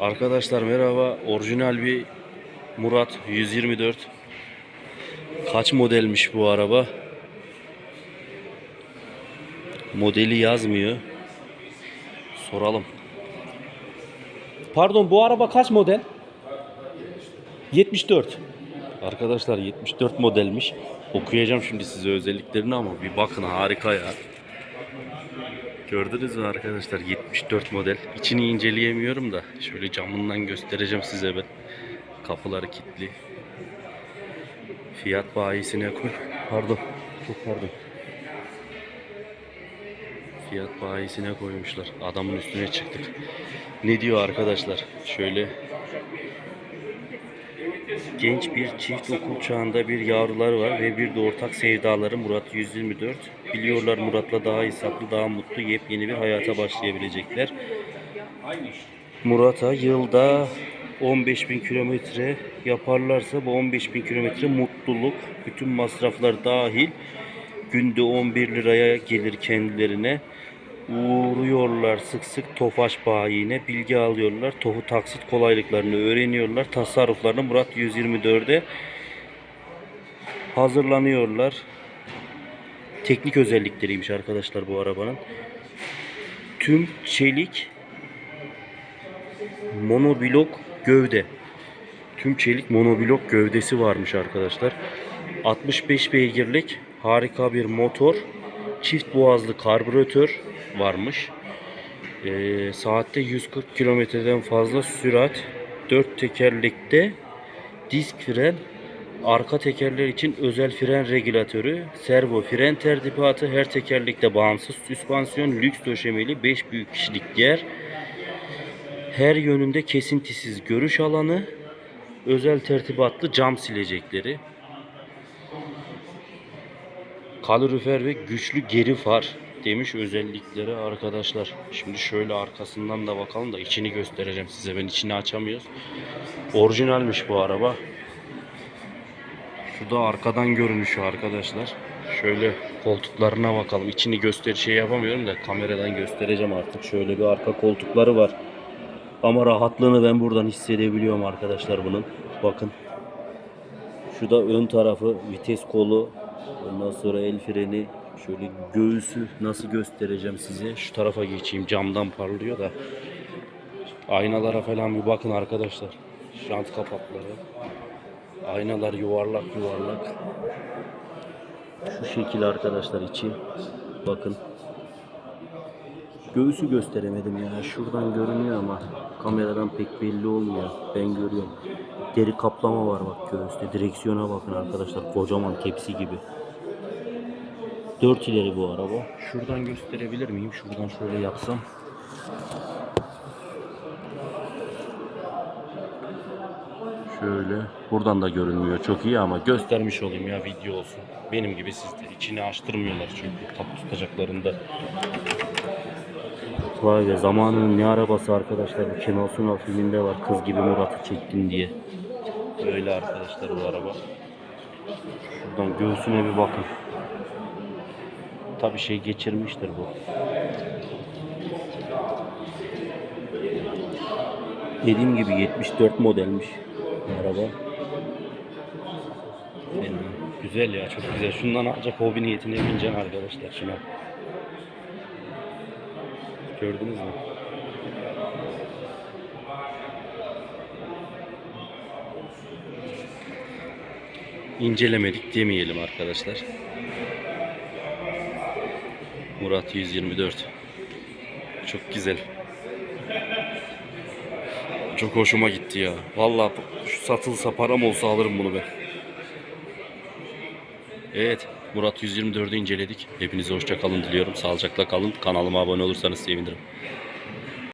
Arkadaşlar merhaba. Orijinal bir Murat 124. Kaç modelmiş bu araba? Modeli yazmıyor. Soralım. Pardon bu araba kaç model? 74. Arkadaşlar 74 modelmiş. Okuyacağım şimdi size özelliklerini ama bir bakın harika ya. Gördünüz mü arkadaşlar 74 model. İçini inceleyemiyorum da şöyle camından göstereceğim size ben. Kapıları kilitli. Fiyat bayisine koy. Pardon. Çok pardon. Fiyat bayisine koymuşlar. Adamın üstüne çıktık. Ne diyor arkadaşlar? Şöyle Genç bir çift okul çağında bir yavrular var ve bir de ortak sevdaları Murat 124. Biliyorlar Murat'la daha hesaplı, daha mutlu, yepyeni bir hayata başlayabilecekler. Murat'a yılda 15 bin kilometre yaparlarsa bu 15 bin kilometre mutluluk, bütün masraflar dahil günde 11 liraya gelir kendilerine. Uğruyorlar sık sık Tofaş bayine bilgi alıyorlar. Tohu taksit kolaylıklarını öğreniyorlar. Tasarruflarını Murat 124'e hazırlanıyorlar. Teknik özellikleriymiş arkadaşlar bu arabanın. Tüm çelik monoblok gövde. Tüm çelik monoblok gövdesi varmış arkadaşlar. 65 beygirlik harika bir motor. Çift boğazlı karbüratör varmış. Ee, saatte 140 kilometreden fazla sürat. 4 tekerlekte disk fren, arka tekerler için özel fren regülatörü, servo fren tertibatı, her tekerlekte bağımsız süspansiyon, lüks döşemeli 5 büyük kişilik yer, her yönünde kesintisiz görüş alanı, özel tertibatlı cam silecekleri, kalorifer ve güçlü geri far demiş özellikleri arkadaşlar. Şimdi şöyle arkasından da bakalım da içini göstereceğim size. Ben içini açamıyoruz. Orijinalmiş bu araba. Şu da arkadan görünüşü arkadaşlar. Şöyle koltuklarına bakalım. İçini göster şey yapamıyorum da kameradan göstereceğim artık. Şöyle bir arka koltukları var. Ama rahatlığını ben buradan hissedebiliyorum arkadaşlar bunun. Bakın. Şu da ön tarafı vites kolu. Ondan sonra el freni. Şöyle göğüsü nasıl göstereceğim size. Şu tarafa geçeyim. Camdan parlıyor da. Aynalara falan bir bakın arkadaşlar. Jant kapakları. Aynalar yuvarlak yuvarlak. Şu şekil arkadaşlar içi. Bakın. Göğüsü gösteremedim ya. Şuradan görünüyor ama kameradan pek belli olmuyor. Ben görüyorum. Deri kaplama var bak göğüste. Direksiyona bakın arkadaşlar. Kocaman tepsi gibi. 4 ileri bu araba. Şuradan gösterebilir miyim? Şuradan şöyle yapsam. Şöyle. Buradan da görünmüyor. Çok iyi ama göstermiş olayım ya video olsun. Benim gibi siz de içini açtırmıyorlar çünkü kapı tutacaklarında. Vay be zamanın ne arabası arkadaşlar. Bu Kemal Sunal filminde var. Kız gibi Murat'ı çektin diye. Öyle arkadaşlar bu araba. Şuradan göğsüne bir bakın. Tabi şey geçirmiştir bu. Dediğim gibi 74 modelmiş araba. Güzel ya çok güzel. Şundan ancak hobi niyetine bineceksin arkadaşlar şuna. Gördünüz mü? İncelemedik demeyelim arkadaşlar. Murat 124. Çok güzel. Çok hoşuma gitti ya. Vallahi satılsa param olsa alırım bunu ben. Evet, Murat 124'ü inceledik. Hepinize hoşça kalın diliyorum. Sağlıcakla kalın. Kanalıma abone olursanız sevinirim.